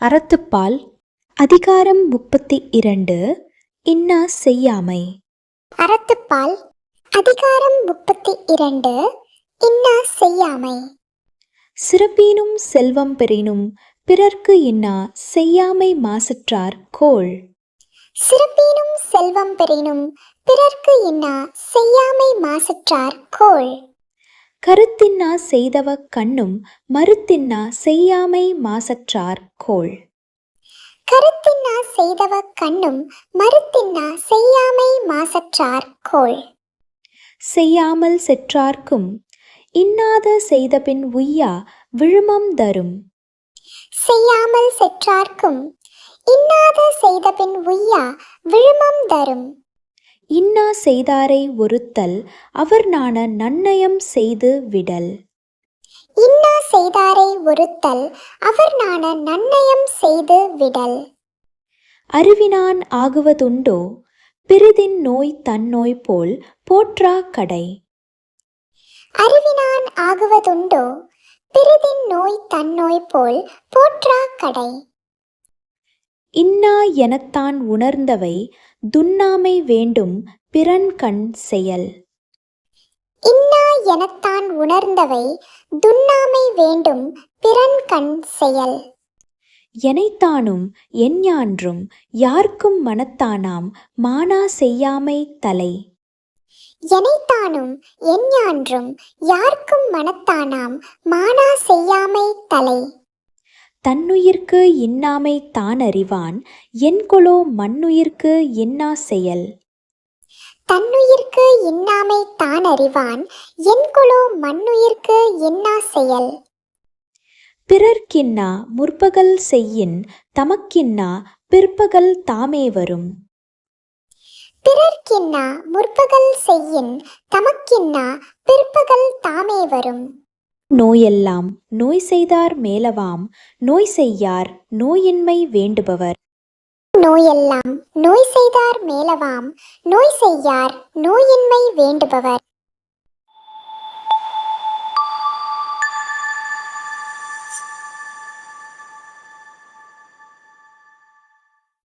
அறத்துப்பால் அதிகாரம் முப்பத்தி இரண்டு இன்னா செய்யாமை. அறத்துப்பால் அதிகாரம் முப்பத்தி இரண்டு இன்னா செய்யாமை. சிறப்பீனும் செல்வம் பெறினும் பிறர்க்கு இன்னா செய்யாமை மாசற்றார் கோள். சிறப்பீனும் செல்வம் பெறினும் பிறர்க்கு இன்னா செய்யாமை மாசற்றார் கோள். கருத்தின்னா செய்தவ கண்ணும் மறுத்தின்னா செய்யாமை மாசற்றார் கோள். கருத்தின்னா செய்தவ கண்ணும் மறுத்தின்னா செய்யாமை மாசற்றார் கோள். செய்யாமல் செற்றார்க்கும் இன்னாத செய்தபின் உய்யா விழுமம் தரும். செய்யாமல் செற்றார்க்கும். இன்னாத செய்தபின் உய்யா விழுமம் தரும். இன்னா செய்தாரை ஒருத்தல் அவர் நாண நன்னயம் செய்து விடல். இன்னா செய்தாரை ஒருத்தல் அவர் நாண நன்னயம் செய்து விடல். அறிவினான் ஆகுவதுண்டோ பிறிதின் நோய் தன்னோய் போல் போற்றா கடை. அறிவினான் ஆகுவதுண்டோ பிறிதின் நோய் தன்னோய் போல் போற்றா கடை. இன்னா எனத்தான் உணர்ந்தவை துண்ணாமை வேண்டும் பிறன் கண் செயல். இன்னா எனத்தான் உணர்ந்தவை துண்ணாமை வேண்டும் பிறன் கண் செயல். எனைத்தானும் எஞ்ஞான்றும் யார்க்கும் மனத்தானாம் மானா செய்யாமை தலை. எனைத்தானும் எஞ்ஞான்றும் யார்க்கும் மனத்தானாம் மானா செய்யாமை தலை. தன்னுயிர்க்கு இன்னாமை தான் அறிவான் என்கொலோ மண்ணுயிர்க்கு இன்னா செயல்? தன்னுயிர்க்கு இன்னாமை தான் அறிவான் என்கொலோ மண்ணுயிர்க்கு இன்னா செயல்? பிறர்க்கின்னா முற்பகல் செய்யின் தமக்கின்னா பிற்பகல் தாமே வரும். பிறர்க்கின்னா முற்பகல் செய்யின் தமக்கின்னா பிற்பகல் தாமே வரும். நோயெல்லாம் நோய் செய்தார் மேலவாம் நோய் செய்யார் நோயின்மை வேண்டுபவர். நோயெல்லாம் நோய் செய்தார் மேலவாம் நோய் செய்யார் நோயின்மை வேண்டுபவர்.